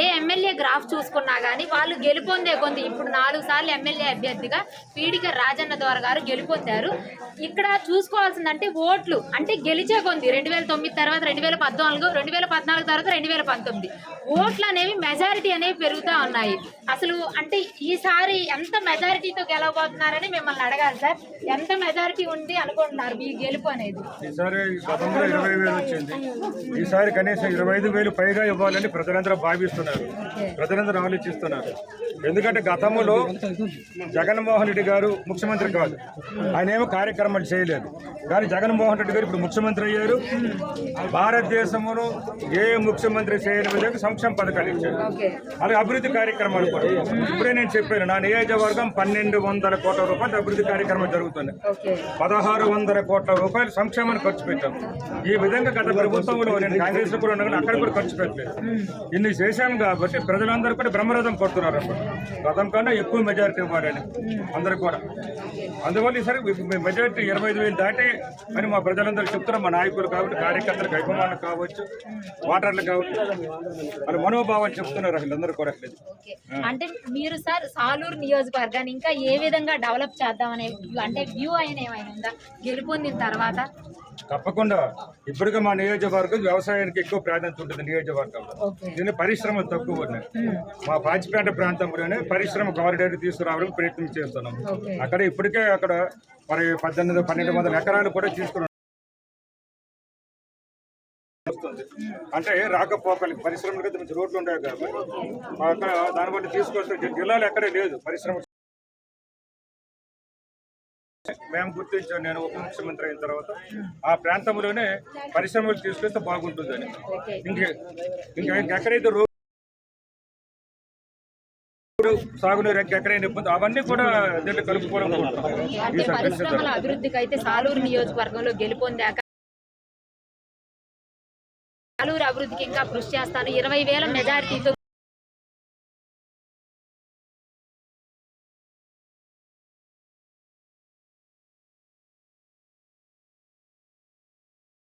ఏ MLA graph చూసుకున్నా కానీ వాళ్ళు గెలుపొందే కొంత ఇప్పుడు నాలుగు సార్లు ఎమ్మెల్యే అభ్యర్థిగా పీడిక రాజన్న ద్వారా గారు గెలుపొందారు. ఇక్కడ చూసుకోవాల్సిందంటే ఓట్లు. అంటే గెలిచే కొంది రెండు వేల తొమ్మిది తర్వాత రెండు వేల పద్నాలుగు రెండు వేల పద్నాలుగు తర్వాత రెండు వేల పంతొమ్మిది ఓట్లు అనేవి మెజారిటీ అనేవి పెరుగుతూ ఉన్నాయి. అసలు అంటే ఈసారి ఎంత మెజారిటీతో గెలవబోతున్నారని మిమ్మల్ని అడగాలి సార్. ఎంత మెజారిటీ ఉంది అనుకుంటున్నారు మీ గెలుపు అనేది? ఈసారి గతంలో ఇరవై వేలు వచ్చింది. ఈసారి కనీసం ఇరవై ఐదు వేలు పైగా ఇవ్వాలని ప్రజలందరూ భావిస్తున్నారు. ప్రజలందరూ ఆలోచిస్తున్నారు. ఎందుకంటే గతంలో జగన్మోహన్ రెడ్డి గారు ముఖ్యమంత్రి కాదు. ఆయన ఏమో కార్యక్రమాలు చేయలేదు. కానీ జగన్మోహన్ రెడ్డి గారు ఇప్పుడు ముఖ్యమంత్రి అయ్యారు. భారతదేశంలో ఏ ముఖ్యమంత్రి చేయని విధంగా సంక్షేమ పథకాలు ఇచ్చారు. అలాగే అభివృద్ధి కార్యక్రమాలు కూడా. ఇప్పుడే నేను చెప్పాను నా నియోజకవర్గం పన్నెండు వందల కోట్ల రూపాయలు అభివృద్ధి కార్యక్రమాలు జరుగుతున్నాయి. ఓకే. పదహారు వందల కోట్ల రూపాయలు సంక్షేమానికి ఖర్చు పెట్టాం. ఈ విధంగా గత ప్రభుత్వంలో నేను కాంగ్రెస్లో కూడా ఉన్నాను అక్కడ కూడా ఖర్చు పెట్టలేదు. ఇన్ని చేశాం కాబట్టి ప్రజలందరూ కూడా బ్రహ్మరథం పడుతున్నారు అప్పుడు. గతం కన్నా ఎక్కువ మెజారిటీ ఇవ్వాలని అందరూ కూడా. అందువల్ల ఈసారి మెజారిటీ ఇరవై ఐదు వేలు దాటి అని మా ప్రజలందరూ చెప్తున్నారు మా నాయకులు కాబట్టి కార్యకర్తలకు అభిమానులు కావచ్చు ఓటర్లు కావచ్చు. వాళ్ళ మనోభావాలు చెప్తున్నారు వీళ్ళందరూ కూడా. అంటే మీరు సార్ సాలూరు నియోజకవర్గాన్ని ఇంకా ఏ విధంగా డెవలప్ చేద్దామనే అంటే వ్యూ అయిన ఏమైనా ఉందా? గెలుపొందిన తర్వాత తప్పకుండా. ఇప్పటికే మా నియోజకవర్గం వ్యవసాయానికి ఎక్కువ ప్రాధాన్యత ఉంటుంది నియోజకవర్గంలో. దీని పరిశ్రమలు తక్కువ ఉన్నాయి. మా పాచిపేట ప్రాంతంలోనే పరిశ్రమ కారిడార్ తీసుకురావడానికి ప్రయత్నం చేస్తున్నాం. అక్కడ ఇప్పటికే అక్కడ మరి పద్దెనిమిది పన్నెండు వందల ఎకరాలు కూడా తీసుకున్నాం. అంటే రాకపోకలకి మంచి రోడ్లు ఉంటాయి కాబట్టి. అక్కడ దాన్ని బట్టి తీసుకొస్తే జిల్లాలో ఎక్కడే లేదు పరిశ్రమ. మేము గుర్తించాం. నేను ఉప ముఖ్యమంత్రి అయిన తర్వాత ఆ ప్రాంతంలోనే పరిశ్రమలు తీసుకొస్తే బాగుంటుందని. ఇంకే ఇంకా ఎక్కడైతే రోడ్డు సాగునీరు ఎక్కడైనా ఇబ్బంది అవన్నీ కూడా దీంట్లో కలుపుకోవడం అంటే పరిశ్రమల అభివృద్ధికి అయితే సాలూరు నియోజకవర్గంలో గెలుపొందాక సాలూరు అభివృద్ధికి ఇంకా కృషి చేస్తాను. ఇరవై వేల మెజారిటీతో